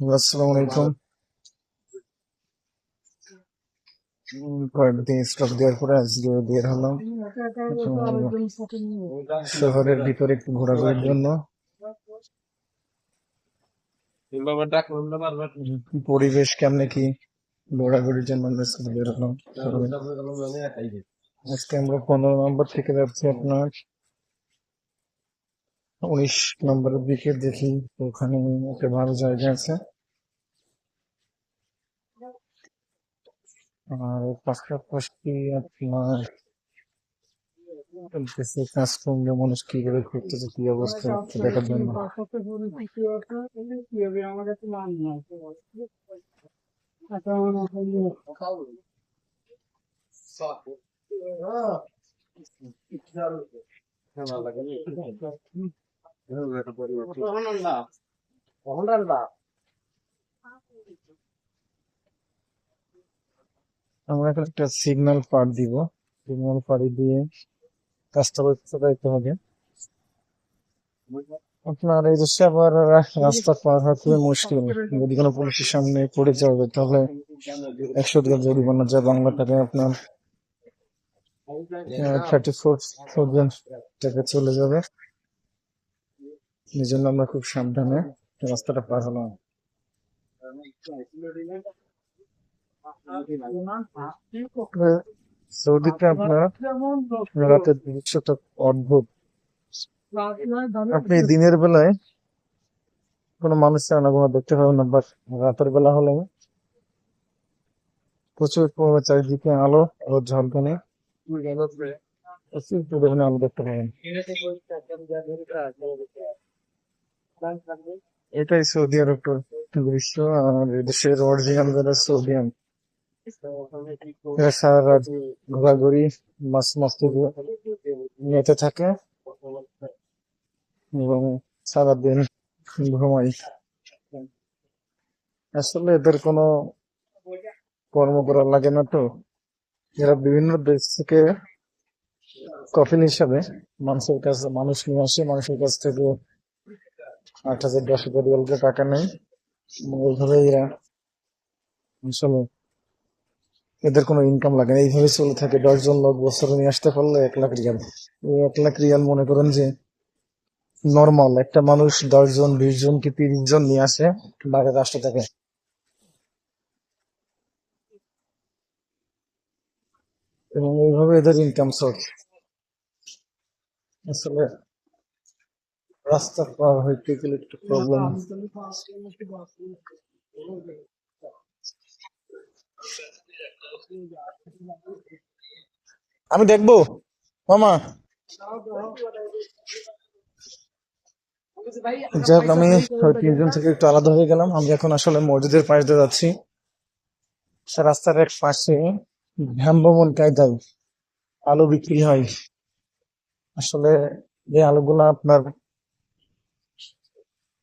আসসালামু আলাইকুম। উম, কয়েকদিন স্টক দেওয়ার পরে আজকে বের হলাম। শহরের ভিতরে একটু ঘোরাঘুরির জন্য। পরিবেশ কেমনে কি? ঘোরাঘুরির জন্য বের হলাম। আজকে আমরা পনেরো নম্বর থেকে যাচ্ছি আপনার। উনিশ নম্বরের দিকে দেখি, ওখানে একটা ভালো জায়গা আছে। আর পাশাপাশি আপনার চলতেছে কাজকর্ম মানুষ কীভাবে ঘুরতেছে, কি অবস্থা আমরা এখন একটা সিগন্যাল পার দিব। সিগন্যাল পাড়ি দিয়ে কাজটা চালাইতে হবে। আপনার এই দেশে আবার রাস্তা পার হওয়া খুবই মুশকিল। যদি কোনো পুলিশের সামনে পড়ে যাবে, তাহলে একশো টাকা জরিমানা যা বাংলা টাকায় আপনার থার্টি ফোর থাউজেন্ড টাকা চলে যাবে। এই জন্য আমরা খুব সাবধানে রাস্তাটা পার হলাম। সৌদিতে আপনার রাতের দৃশ্যটা অদ্ভুত। আপনি দিনের বেলায় কোনো মানুষের আনাগোনা দেখতে পাবেন না, বাট রাতের বেলা হলে প্রচুর পরিমাণে চারিদিকে আলো আলো ঝলকানি প্রচুর পরিমাণে আলো দেখতে পাবেন। এটাই সৌদি আরবের দৃশ্য আর এদেশের অরিজিনাল যারা সৌদিয়ান এরা সারা রাত ঘোরাঘুরি মাছ মাস্তি মেতে থাকে। এবং সারাদিন ঘুমাই। আসলে এদের কোনো কর্ম করা লাগে না তো। এরা বিভিন্ন দেশ থেকে কফিন হিসাবে মানুষের কাছে মানুষ নিয়ে আসে মানুষের কাছ থেকে আট হাজার দশ হাজার রিয়ালকে টাকা এবং এইভাবে এরা। আসলে এদের কোনো ইনকাম লাগে না। এইভাবে চলে থাকে। দশজন লোক বছরে নিয়ে আসতে পারলে এক লাখ রিয়াল। এক লাখ রিয়াল মনে করেন যে নর্মাল একটা মানুষ দশজন বিশ জন কি তিরিশ জন নিয়ে আসে বাইরের রাষ্ট্র থেকে? এবং এইভাবে এদের ইনকাম সোর্স আসলে রাস্তা পার হইতে গেলে একটু প্রবলেম আমি দেখব মামা। যাই হোক আমি তিনজন থেকে একটু আলাদা হয়ে গেলাম। আমি এখন আসলে মসজিদের পাশ দিয়ে যাচ্ছি। সে রাস্তার এক পাশে ভ্রাম্যমন কায়দায় আলু বিক্রি হয়। আসলে এই আলুগুলা আপনার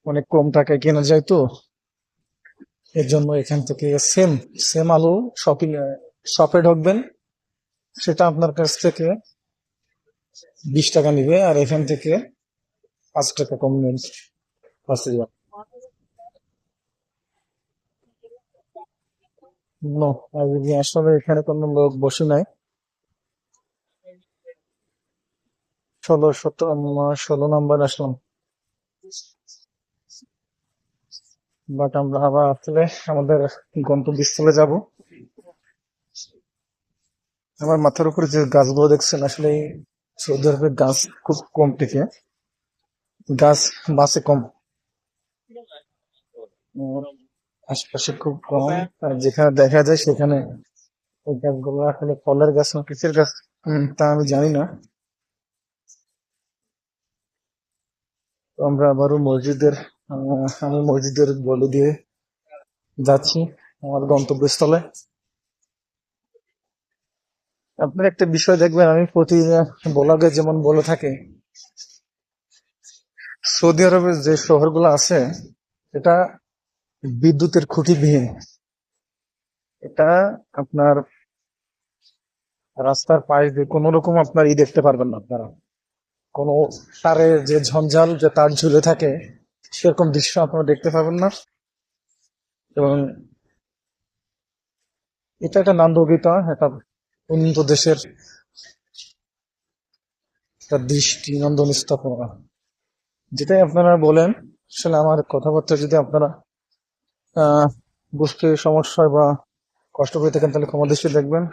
অনেক কম টাকায় কেনা যায় তো। এর জন্য এখান থেকে সেম সেম আলু শপিং শপে ঢুকবেন, সেটা আপনার কাছ থেকে বিশ টাকা নিবে আর এখান থেকে পাঁচ টাকা কম নেন। আসলে এখানে কোনো লোক বসে নাই। ষোলো, সতেরো, ষোলো নাম্বার আসলাম। বাট আমরা আবার আসলে আমাদের গন্তব্যস্থলে যাব। আমার মাথার উপরে যে গাছগুলো দেখছেন, আসলে সৌদি আরবে গাছ খুব কম থেকে গাছ বাসে কম। আশপাশে খুব কম। আর যেখানে দেখা যায় সেখানে ওই গাছগুলো আসলে ফলের গাছ না, কিসের গাছ? তা আমি জানি না। আমরা আবারও মসজিদের আমি মসজিদের গলি দিয়ে যাচ্ছি আমার গন্তব্যস্থলে। আপনার একটা বিষয় দেখবেন, আমি প্রতি ব্লগে যেমন বলে থাকি, সৌদি আরবের যে শহরগুলো আছে, এটা বিদ্যুতের খুঁটি খুঁটিবিহীন এটা আপনার রাস্তার পাশ দিয়ে কোনো রকম আপনার ই দেখতে পারবেন না আপনারা। কোনো তারে যে ঝঞ্ঝাল, যে তার ঝুলে থাকে সেরকম দৃশ্য আপনারা দেখতে পাবেন না। এবং এটা একটা নান্দবিতা একটা উন্নত দেশের একটা দৃষ্টি নন্দন স্থাপনা যেটাই আপনারা বলেন, আসলে আমার কথাবার্তা যদি আপনারা বুঝতে সমস্যা বা কষ্ট পেয়ে থাকেন, তাহলে ক্ষমা দৃষ্টি দেখবেন।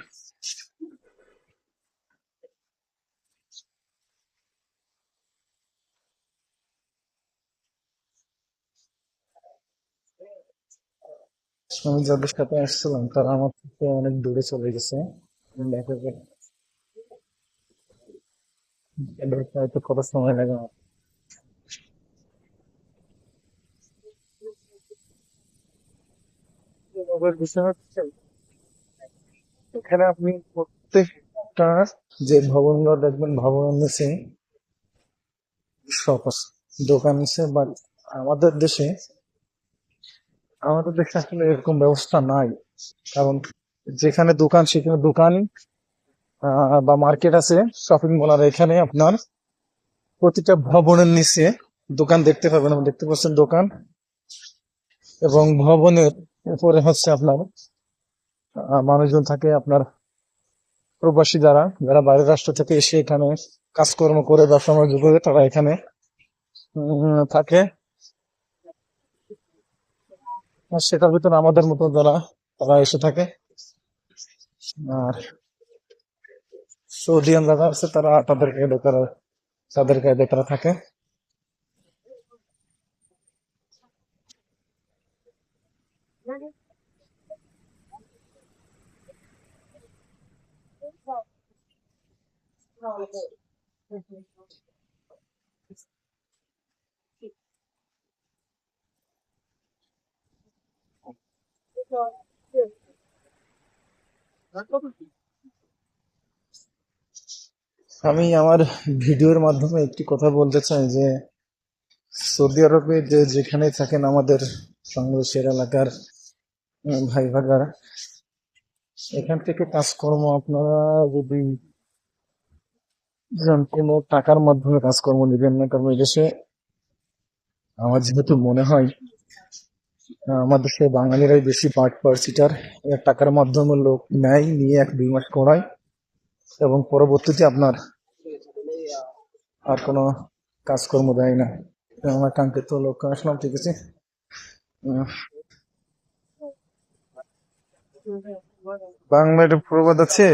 আমি যাদের সাথে আসছিলাম তারা আমার থেকে অনেক দূরে চলে গেছে দেখা হয়তো কত সময় লাগে আমার। এখানে আপনি প্রত্যেকটা যে ভবনগুলো দেখবেন ভবন নিচে শপ আছে দোকান আছে বাট আমাদের দেশে আমাদের দেশে আসলে এরকম ব্যবস্থা নাই। কারণ যেখানে দোকান, সেখানে দোকান বা মার্কেট আছে শপিং মল আর এখানে আপনার প্রতিটা ভবনের নিচে দোকান দেখতে পাবেন। দেখতে পাচ্ছেন দোকান এবং ভবনের উপরে হচ্ছে আপনার মানুষজন থাকে আপনার প্রবাসী যারা যারা বাইরের রাষ্ট্র থেকে এসে এখানে কাজকর্ম করে, ব্যবসা বাণিজ্য করে, তারা এখানে থাকে। সেটার ভিতরে আমাদের মতো যারা, তারা এসে থাকে। আর সৌদিয়ান যারা আছে, তারা তাদের কায়দে তারা তাদের কায়দে তারা থাকে। আমি আমার ভিডিওর মাধ্যমে একটি কথা বলতে চাই যে সৌদি আরবে যে যেখানে থাকেন আমাদের বাংলাদেশের এলাকার ভাই ভাগারা এখান থেকে কাজকর্ম আপনারা যদি কোনো টাকার মাধ্যমে কাজকর্ম নেবেন না, কারণ এদেশে আমার যেহেতু মনে হয় আমাদের সে বাঙালিরাই বেশি পার্ট পার্সিটার টাকার মাধ্যমে লোক নেয় নিয়ে এক দুই মাস করায় এবং পরবর্তীতে আপনার আর কোনো কাজকর্ম দেয় না। আমার কাঙ্ক্ষিত লক্ষ্য আসলাম ঠিক আছে? উম, বাংলার প্রবাদ আছে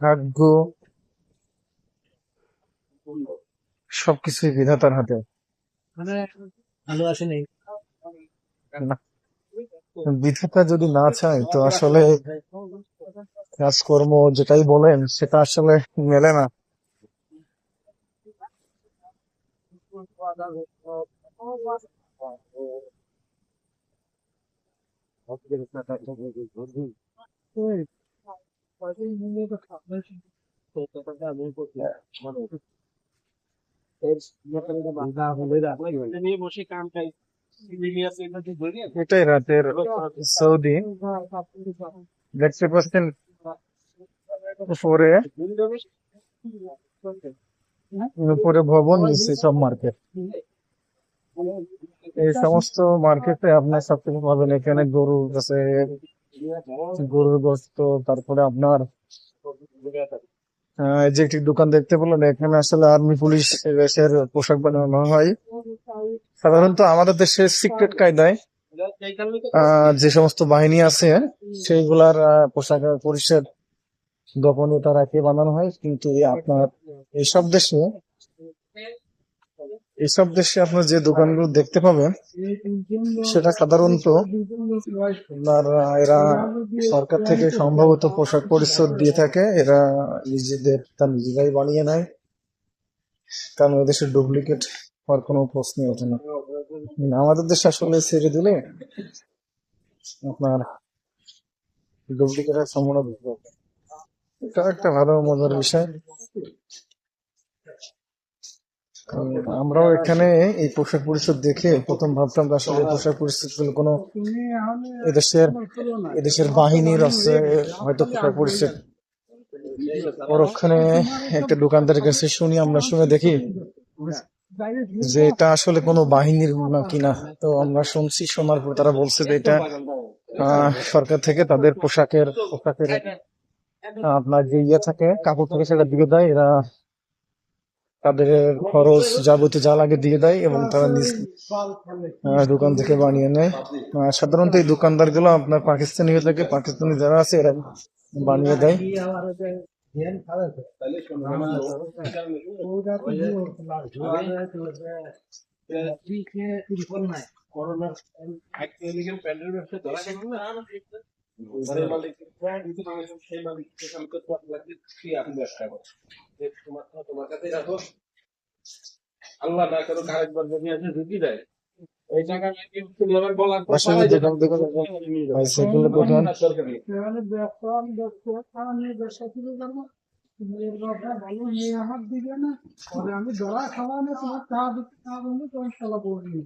ভাগ্য সবকিছুই বিধাতার হাতে। ভালো আসেনি। বিধাতা যদি না চায় তো আসলে কাজকর্ম যেটাই বলেন সেটা আসলে মেলে না। খাই রাতের সৌদি। দেখতে উপরে। ভবন নিচে সব মার্কেট এই সমস্ত মার্কেটে আপনার সবকিছু পাবেন। এখানে গরুর কাছে গরুর গোস্ত, তারপরে আপনার যে একটি দোকান দেখতে পেলেন, এখানে আসলে আর্মি পুলিশ দেশের পোশাক বানানো হয়। সাধারণত আমাদের দেশের সিক্রেট কায়দায় যে সমস্ত বাহিনী আছে, সেইগুলার পোশাক পরিষদ গোপনীয়তা রাখে বানানো হয়। কিন্তু আপনার এইসব দেশে এইসব দেশে আপনার যে দোকানগুলো দেখতে পাবেন, সেটা সাধারণত আপনার এরা সরকার থেকে সম্ভবত পোশাক পরিচ্ছদ দিয়ে থাকে, এরা নিজেদের তা নিজেরাই বানিয়ে নেয়। কারণ এদেশে ডুপ্লিকেট হওয়ার কোনো প্রশ্নই ওঠে না। আমাদের দেশে আসলে ছেড়ে দিলে আপনার ডুপ্লিকেটের সম্ভাবনা। এটা একটা ভালো মজার বিষয় কারণ আমরাও এখানে এই পোশাক পরিচ্ছদ দেখে প্রথম ভাবতাম আসলে পোশাক পরিচ্ছদগুলো কোনো এদেশের এদেশের বাহিনীর আছে, হয়তো পোশাক পরিচ্ছদ। পরক্ষণে একটা দোকানদারের কাছে শুনি, আমরা শুনে দেখি যে এটা আসলে কোনো বাহিনীর না কিনা তো আমরা শুনছি, শোনার পর তারা বলছে যে এটা সরকার থেকে তাদের পোশাকের পোশাকের আপনার যে ইয়ে থাকে, কাপড় থাকে সেটা দিয়ে দেয়। এরা তাদের খরচ যাবতীয় যা লাগে দিয়ে দেয় এবং তারা নিজ দোকান থেকে বানিয়ে নেয়। সাধারণত এই দোকানদারগুলো আপনার পাকিস্তানি হয়ে থাকে। পাকিস্তানি যারা আছে, এরা বানিয়ে দেয়। আল্লাহ না করুক আরেকবার যদি আছে ঢুকি দেয়। এই টাকা নাকি তুমি আবার বলার পর আসলে পালাই দোকান যাবে। দোকান ভাই না, ভালো নিয়ে হাত দিবে না। পরে আমি দরা খাওয়ানো তোমার চা দিতে চা বন্ধু তোমার খেলা পড়বি